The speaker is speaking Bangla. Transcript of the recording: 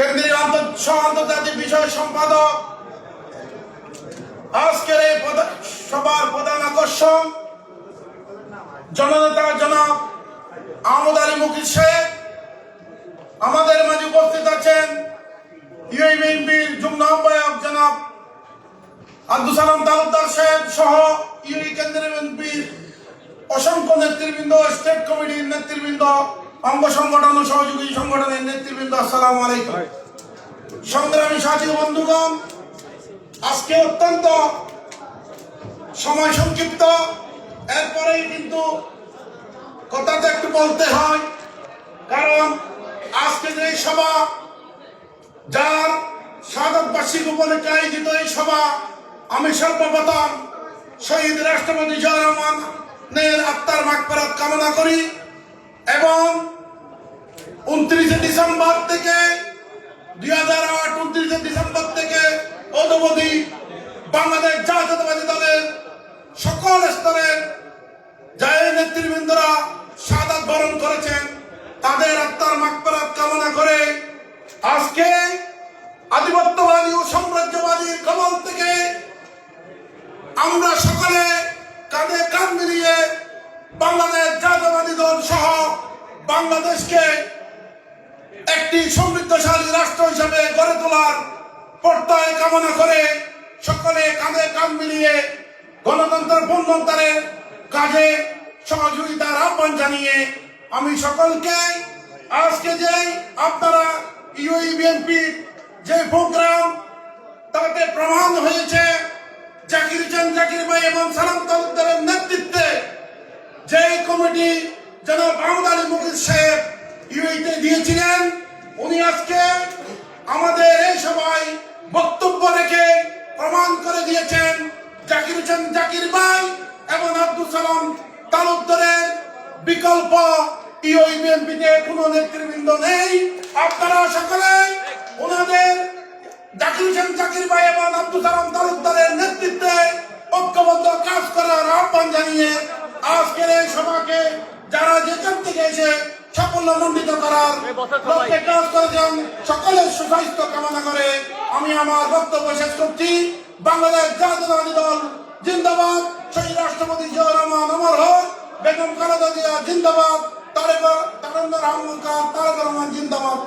কেন্দ্রীয় আন্তর- আন্তর্জাতিক বিষয় সম্পাদক। আজকের এই সভার প্রধান আকর্ষণ জননেতা আহমদ আলী শেখ আমাদের মাঝে উপস্থিত আছেন ইউএবিএনপির যুগ্ম আহ্বায়ক জনাব আব্দুল সালাম তালুকদার সাহেব সহ ইউই কেন্দ্রীয় বিএনপির অসংখ্য নেতৃবৃন্দ, স্টেট কমিটির নেতৃবৃন্দ অঙ্গ সংগঠন ও সহযোগী সংগঠনের নেতৃবৃন্দ আসসালামু আলাইকুম। সংগ্রামী সাথী বন্ধুগণ আজকে অত্যন্ত সময় সংক্ষিপ্ত। এরপরেই কিন্তু কথাটা একটু বলতে হয় কারণ আজকে যে এই সভা যার সাধক বার্ষিক উপলক্ষে আয়োজিত এই সভা আমি সর্বপ্রথম শহীদ রাষ্ট্রপতি জিয়া রহমানের আত্মার মাগফিরাত কামনা করি। বাংলাদেশ জাতীয়তাবাদী দলের সকল স্তরের যাই নেতৃবৃন্দরা সাদাত বরণ করেছেন, তাদের আত্মার মাগফিরাত কামনা করে আজকে আধিপত্যবাদী ও সাম্রাজ্যবাদীর কবল থেকে আমরা সকলে কাঁধে কান মিলিয়ে বাংলাদেশ জাতীয়বাদী দল সহ বাংলাদেশকে একটি সমৃদ্ধশালী রাষ্ট্র হিসেবে গড়ে তোলার প্রত্যয় কামনা করে সকলে কাঁধে কাঁধ মিলিয়ে গণতন্ত্রের পুনরুদ্ধারের কাজে সহযোগিতার আহ্বান জানিয়ে আমি সকলকে আজকে যে আপনারা ইউই বিএনপির যে প্রোগ্রাম তাতে প্রমাণ হয়েছে, জাকির চান জাকির ভাই এবং সালাম তালুকদারের নেতৃত্বে যে কমিটি জনাব আহমদ আলী মুকির সাহেব ইউইতে দিয়েছিলেন, উনি আজকে আমাদের এই সভায় বক্তব্য করে দিয়েছেন জাকির হোসেন জাকির ভাই এবং আব্দুল সালাম তালুকদারের বিকল্প কোনো নেতৃবৃন্দ নেই। আপনারা সকলে ওনাদের জাকির হোসেন জাকির ভাই এবং আব্দুল সালাম তালুকদারের নেতৃত্বে ঐক্যবদ্ধ কাজ করার আহ্বান জানিয়ে আজকের এই সভাকে যারা যেখান থেকে এসে সাফল্য মণ্ডিত করার কাজ করেছেন, সকলের সুস্বাস্থ্য কামনা করে আমি আমার বক্তব্য শেষ করছি বাংলাদেশ জাতীয়তাবাদী দল জিন্দাবাদ সেই রাষ্ট্রপতি জিয়া রহমান অমর হক বেগম খালেদা জিয়া জিন্দাবাদ তারেক তারেন্দ্র রহমান খান তারেক রহমান জিন্দাবাদ